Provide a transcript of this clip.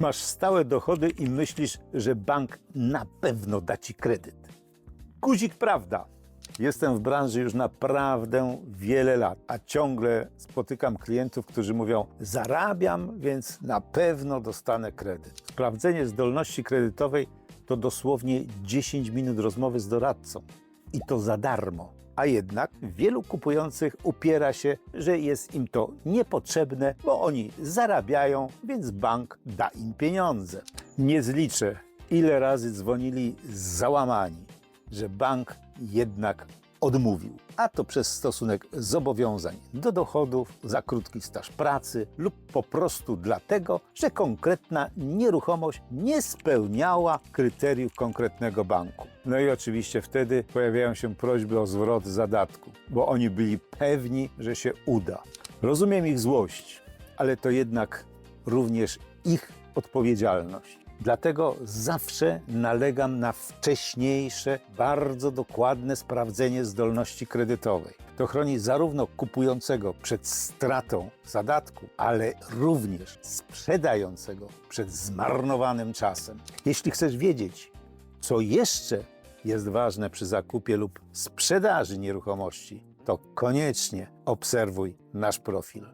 Masz stałe dochody i myślisz, że bank na pewno da ci kredyt. Guzik prawda. Jestem w branży już naprawdę wiele lat, a ciągle spotykam klientów, którzy mówią: Zarabiam, więc na pewno dostanę kredyt. Sprawdzenie zdolności kredytowej to dosłownie 10 minut rozmowy z doradcą i to za darmo. A jednak wielu kupujących upiera się, że jest im to niepotrzebne, bo oni zarabiają, więc bank da im pieniądze. Nie zliczę, ile razy dzwonili załamani, że bank jednak odmówił. A to przez stosunek zobowiązań do dochodów, za krótki staż pracy lub po prostu dlatego, że konkretna nieruchomość nie spełniała kryteriów konkretnego banku. No i oczywiście wtedy pojawiają się prośby o zwrot zadatku, bo oni byli pewni, że się uda. Rozumiem ich złość, ale to jednak również ich odpowiedzialność. Dlatego zawsze nalegam na wcześniejsze, bardzo dokładne sprawdzenie zdolności kredytowej. To chroni zarówno kupującego przed stratą zadatku, ale również sprzedającego przed zmarnowanym czasem. Jeśli chcesz wiedzieć, co jeszcze jest ważne przy zakupie lub sprzedaży nieruchomości, to koniecznie obserwuj nasz profil.